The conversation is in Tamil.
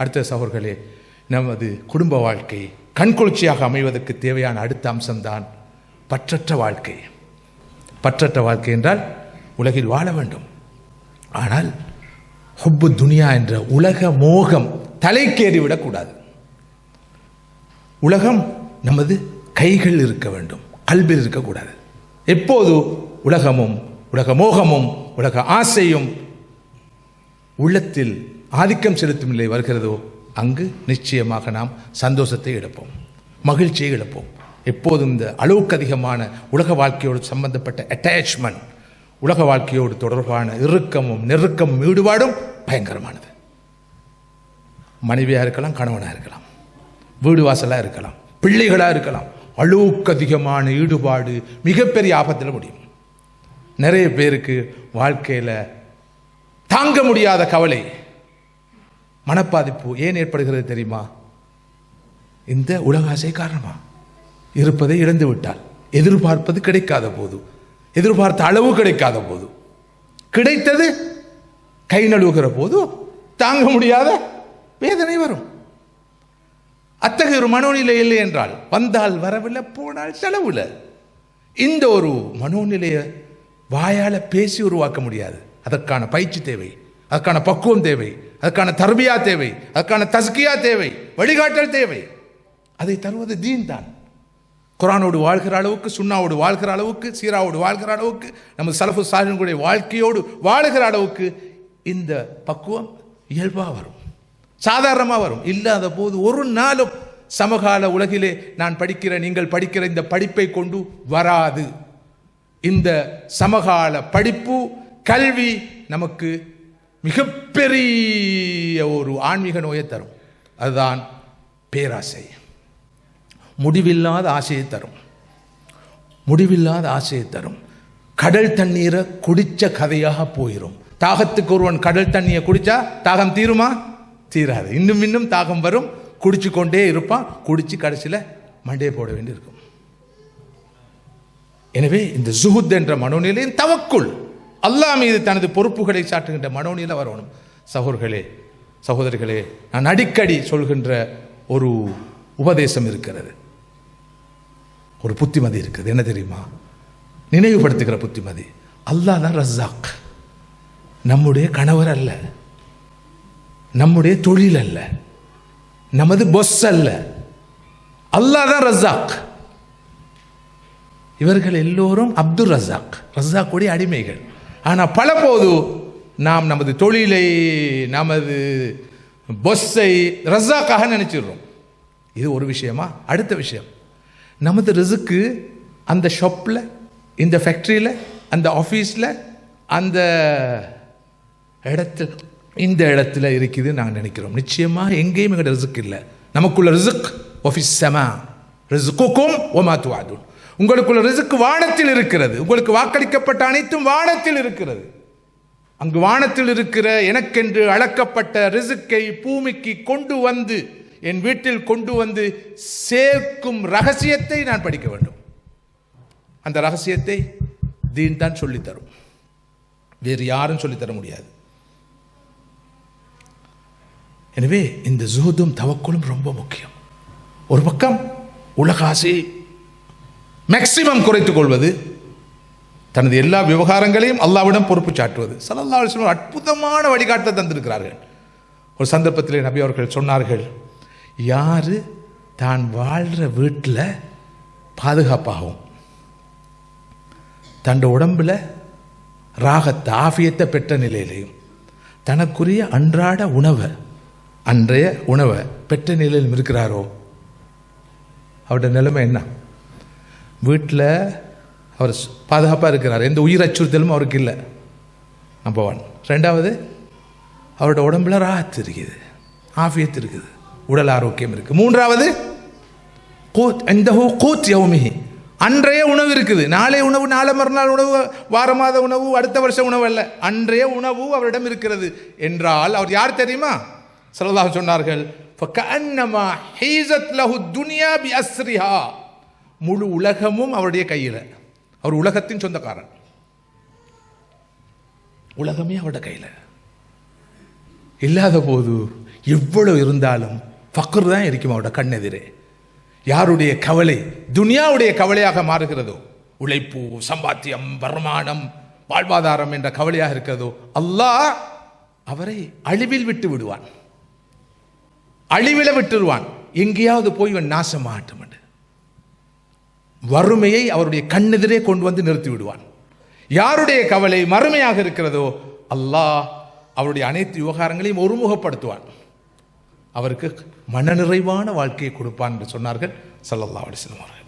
அடுத்த சகோர்களே நமது குடும்ப வாழ்க்கை கண்குளிர்ச்சியாக அமைவதற்கு தேவையான அடுத்த அம்சம்தான் பற்றற்ற வாழ்க்கை. பற்றற்ற வாழ்க்கை என்றால் உலகில் வாழ வேண்டும். ஆனால் ஹொப்பு துனியா என்ற உலக மோகம் தலைக்கேறி விடக்கூடாது. உலகம் நமது கைகள் இருக்க வேண்டும் கல்வியில் இருக்கக்கூடாது. எப்போது உலகமும் உலக மோகமும் உலக ஆசையும் உள்ளத்தில் ஆதிக்கம் செலுத்தும் நிலை வருகிறதோ அங்கு நிச்சயமாக நாம் சந்தோஷத்தை இழப்போம் மகிழ்ச்சியை இழப்போம். எப்போதும் இந்த அளவுக்கு அதிகமான உலக வாழ்க்கையோடு சம்பந்தப்பட்ட அட்டாச்மெண்ட் உலக வாழ்க்கையோடு தொடர்பான இறுக்கமும் நெருக்கமும் ஈடுபாடும் பயங்கரமானது. மனைவியாக இருக்கலாம் கணவனாக இருக்கலாம் வீடு வாசலாக இருக்கலாம் பிள்ளைகளாக இருக்கலாம் அளவுக்கு அதிகமான ஈடுபாடு மிகப்பெரிய ஆபத்தில் முடியும். நிறைய பேருக்கு வாழ்க்கையில் தாங்க முடியாத கவலை. மனப்பாதிப்பு ஏன் ஏற்படுகிறது தெரியுமா? இந்த உலக ஆசை காரணமா? இருப்பதை இழந்து விட்டால் எதிர்பார்ப்பது கிடைக்காத போது எதிர்பார்த்த அளவு கிடைக்காத போது கிடைத்தது கை நழுவுகிற போது தாங்க முடியாத வேதனை வரும். அத்தகைய ஒரு மனோநிலை இல்லை என்றால் வந்தால் வரவில்லை போனால் செலவில் இந்த ஒரு மனோநிலையை வாயால் பேசி உருவாக்க முடியாது. அதற்கான பயிற்சி தேவை அதற்கான பக்குவம் தேவை. அதுக்கான தர்பியா தேவை அதுக்கான தஸ்கியா தேவை வழிகாட்டல் தேவை. அதை தருவது தீன் தான். குரானோடு வாழ்கிற அளவுக்கு சுண்ணாவோடு வாழ்கிற அளவுக்கு சீராவோடு வாழ்கிற அளவுக்கு நமது சலஃபு சாலினுடைய வாழ்க்கையோடு வாழுகிற அளவுக்கு இந்த பக்குவம் இயல்பாக வரும். சாதாரணமாக வரும். இல்லாத போது ஒரு நாளும் சமகால உலகிலே நான் படிக்கிற நீங்கள் படிக்கிற இந்த படிப்பை கொண்டு வராது. இந்த சமகால படிப்பு கல்வி நமக்கு மிகப்பெரிய ஒரு ஆன்மீக நோயை தரும். அதுதான் பேராசை. முடிவில்லாத ஆசையை தரும். முடிவில்லாத ஆசையை தரும். கடல் தண்ணீரை குடித்த கதையாக போயிடும் தாகத்துக்கு ஒருவன் கடல் தண்ணியை குடித்தா தாகம் தீருமா? தீராது. இன்னும் இன்னும் தாகம் வரும். குடிச்சு கொண்டே இருப்பான். குடித்து கடைசியில் மண்டையை போட வேண்டியிருக்கும். எனவே இந்த ஜுஹுத் என்ற மனோநிலையின் தவக்குள் அல்லாஹ் மீது தனது பொறுப்புகளை சாட்டுகின்ற மனோநிலை வரணும். சகோதர்களே சகோதரிகளே நான் அடிக்கடி சொல்கின்ற ஒரு உபதேசம் இருக்கிறது. ஒரு புத்திமதி இருக்குது. என்ன தெரியுமா? நினைவுபடுத்துகிற புத்திமதி. அல்லாஹ் தான் ரஸாக் நம்முடைய கணவர் அல்ல. நம்முடைய தொழில் அல்ல. நமது பொஸ் அல்ல. அல்லாஹ் தான் ரஸாக் இவர்கள் எல்லோரும் அப்துல் ரசாக் ரஸாக்குடைய அடிமைகள். ஆனால் பல போது நாம் நமது தொழிலை நமது பொஸ்ஸை ரஸாக்காக நினச்சிடுறோம். இது ஒரு விஷயமா? அடுத்த விஷயம். நமது ரிசுக்கு அந்த ஷாப்பில் இந்த ஃபேக்ட்ரியில் அந்த ஆஃபீஸில் அந்த இடத்துல இந்த இடத்துல இருக்குது நாங்கள் நினைக்கிறோம். நிச்சயமாக எங்கேயும் எங்களோட ரிசுக் இல்லை. நமக்குள்ள ரிசுக் ஆஃபீஸ் செமா ரிசுக்கும் ஒமாத்துவாதுன் உங்களுக்குள்ள ரிசுக்கு வானத்தில் இருக்கிறது. உங்களுக்கு வாக்களிக்கப்பட்ட அனைத்தும் வானத்தில் இருக்கிறது. அங்கு வானத்தில் இருக்கிற எனக்கென்று அளக்கப்பட்ட ரிசுக்கை பூமிக்கு கொண்டு வந்து என் வீட்டில் கொண்டு வந்து சேர்க்கும் ரகசியத்தை நான் படிக்க வேண்டும். அந்த ரகசியத்தை தீன் தான் சொல்லித்தரும். வேறு யாரும் சொல்லித்தர முடியாது. எனவே இந்த ஜூதும் தவக்குளும் ரொம்ப முக்கியம். ஒரு பக்கம் உலக மேக்சிமம் குறைத்துக் கொள்வது தனது எல்லா விவகாரங்களையும் அல்லாவிடம் பொறுப்பு சாட்டுவது. சல்லல்லா அலிஸ்லாம் அற்புதமான வழிகாட்ட தந்திருக்கிறார்கள். ஒரு சந்தர்ப்பத்தில் நபி அவர்கள் சொன்னார்கள் யார் தான் வாழ்கிற வீட்டில் பாதுகாப்பாகவும் தன் உடம்பில் ராகத்தை ஆஃபியத்தை பெற்ற நிலையிலையும் தனக்குரிய அன்றாட உணவை அன்றைய உணவை பெற்ற நிலையிலும் இருக்கிறாரோ? அவருடைய நிலைமை என்ன? வீட்டில் அவர் பாதுகாப்பாக இருக்கிறார். எந்த உயிர் அச்சுறுத்தலும் அவருக்கு இல்லை. நம்பர் ஒன் ரெண்டாவது அவரோட உடம்புல ராத்து இருக்குது. ஆஃபியத்து இருக்குது. உடல் ஆரோக்கியம் இருக்குது மூன்றாவது கூத் எந்த ஹூ கூத் அன்றைய உணவு இருக்குது. நாளைய உணவு நாளை மறுநாள் உணவு வார மாத உணவு அடுத்த வருஷம் உணவு அல்ல. அன்றைய உணவு அவரிடம் இருக்கிறது என்றால் அவர் யார் தெரியுமா? சொல்லதாக சொன்னார்கள் துனியா பி அஸ்ரிஹா. முழு உலகமும் அவருடைய கையில். அவர் உலகத்தின் சொந்தக்காரன். உலகமே அவருடைய கையில். இல்லாத போது எவ்வளவு இருந்தாலும் ஃபக்ர் தான் இருக்கும் அவரோட கண்ணெதிரே. யாருடைய கவலை துனியாவுடைய கவலையாக மாறுகிறதோ உழைப்பு சம்பாத்தியம் வருமானம் வாழ்வாதாரம் என்ற கவலையாக இருக்கிறதோ அல்லாஹ் அவரை அழிவில் விட்டு விடுவான். அழிவில விட்டுருவான். எங்கேயாவது போய் இவன் நாசமாகட்டும் வறுமையை அவருடைய கண்ணெதிரே கொண்டு வந்து நிறுத்தி விடுவான் யாருடைய கவலை மறுமையாக இருக்கிறதோ அல்லாஹ் அவருடைய அனைத்து விவகாரங்களையும் ஒருமுகப்படுத்துவான். அவருக்கு மனநிறைவான வாழ்க்கையை கொடுப்பான் என்று சொன்னார்கள். சல்லல்லா அலைஹி அவர்கள்.